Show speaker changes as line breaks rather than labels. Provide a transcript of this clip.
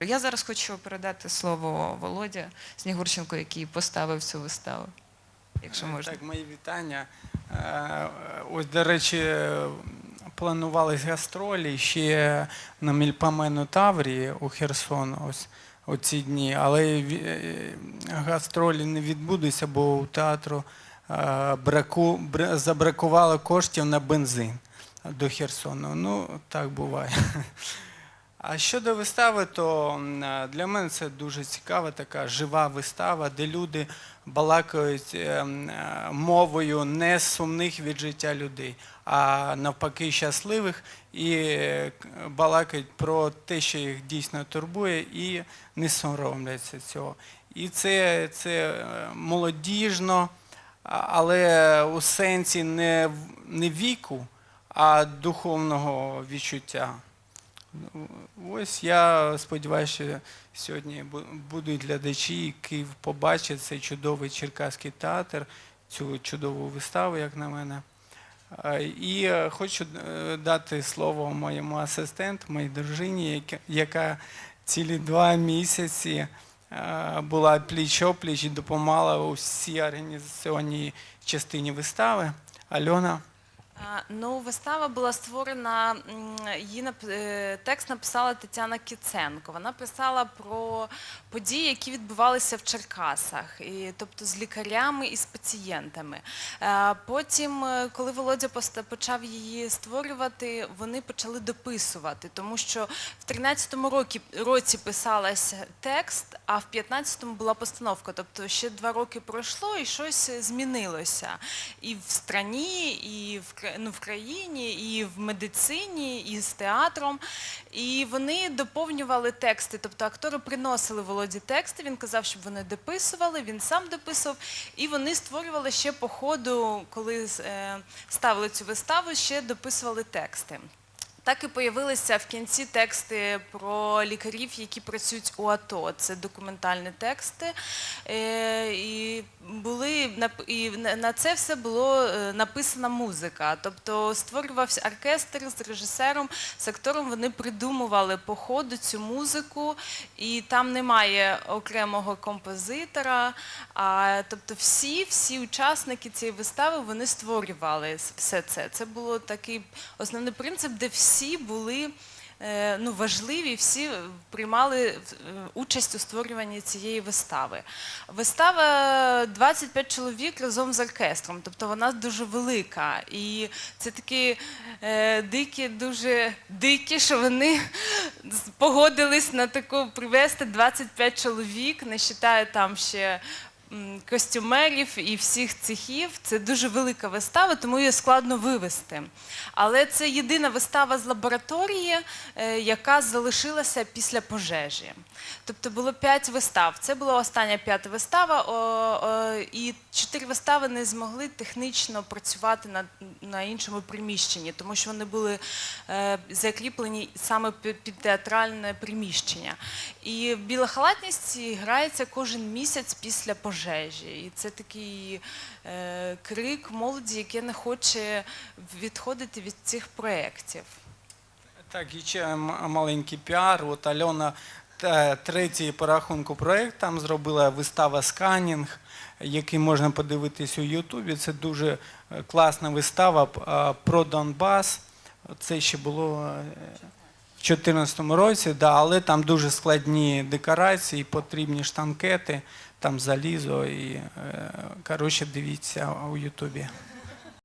Я зараз хочу передати слово Володя Снігурченко, який поставив цю виставу. Якщо можна.
Так, мої вітання. Е, Ось, до речі, е, планувались гастролі ще на Мільпамену Таврії у Херсон ось оці дні, але е, гастролі не відбудуться, бо у театру е, браку, бра- забракувало коштів на бензин до Херсону. Ну, так буває. А щодо вистави, то е, для мене це дуже цікава така жива вистава, де люди балакають е, е, мовою не сумних від життя людей, а навпаки щасливих і балакають про те, що їх дійсно турбує, і не соромляться цього. І це, це молодіжно, але у сенсі не, не віку, а духовного відчуття. Ну, Ось я сподіваюся, що сьогодні будуть глядачі, які побачать цей чудовий черкаський театр, цю чудову виставу, як на мене. І е, хочу е, дати слово моєму асистенту, моїй дружині, яка- цілі два місяці е, була пліч-опліч і допомагала у всій організаційній частині вистави. Альона.
Ну, вистава була створена. Її нап- е, текст написала Тетяна Кіценко. Вона писала про події, які відбувалися в Черкасах, і, тобто з лікарями і з пацієнтами. Е, Потім, е, коли Володя почав її створювати, вони почали дописувати, тому що в 13-му році, році писалась текст, а в 15-му була постановка. Тобто ще два роки пройшло і щось змінилося. І в страні, і в, кра- ну, в країні, і в медицині, і з театром. І вони доповнювали тексти. Тобто актори приносили Володі тексти, він казав, щоб вони дописували, він сам дописував. І вони створювали ще по ходу, коли е, ставили цю виставу, ще дописували тексти. Так і появилися в кінці тексти про лікарів, які працюють у АТО. Це документальні тексти. Е, І були і на- це все було е, написана музика. Тобто створювався оркестр з режисером, з актором. Вони придумували по ходу цю музику, і там немає окремого композитора. А тобто всі, всі учасники цієї вистави вони створювали все це. Це було такий основний принцип, де всі були. е, Ну, важливі, всі приймали е, участь у створюванні цієї вистави. Вистава 25 чоловік разом з оркестром, тобто вона дуже велика. І це такі е, дикі, дуже дикі, що вони погодились на таку привезти 25 чоловік, не вважаю там ще костюмерів і всіх цехів. Це дуже велика вистава, тому її складно вивести. Але це єдина вистава з лабораторії, е, яка залишилася після пожежі. Тобто було п'ять вистав. Це була остання п'ята вистава, і чотири вистави не змогли технічно працювати на, на іншому приміщенні, тому що вони були е, закріплені саме під, під театральне приміщення. І біла халатність грається кожен місяць після пожежі. І це такий е, крик молоді, яке не хоче відходити від цих проєктів.
Так, і ще маленький піар. От Альона третій по рахунку проєкт там зробила вистава сканінг, який можна подивитись у Ютубі. Це дуже е, класна вистава про Донбас. Це ще було е, 2014 році, да, але там дуже складні декорації, потрібні штанкети, там залізо і е, коротше дивіться у Ютубі.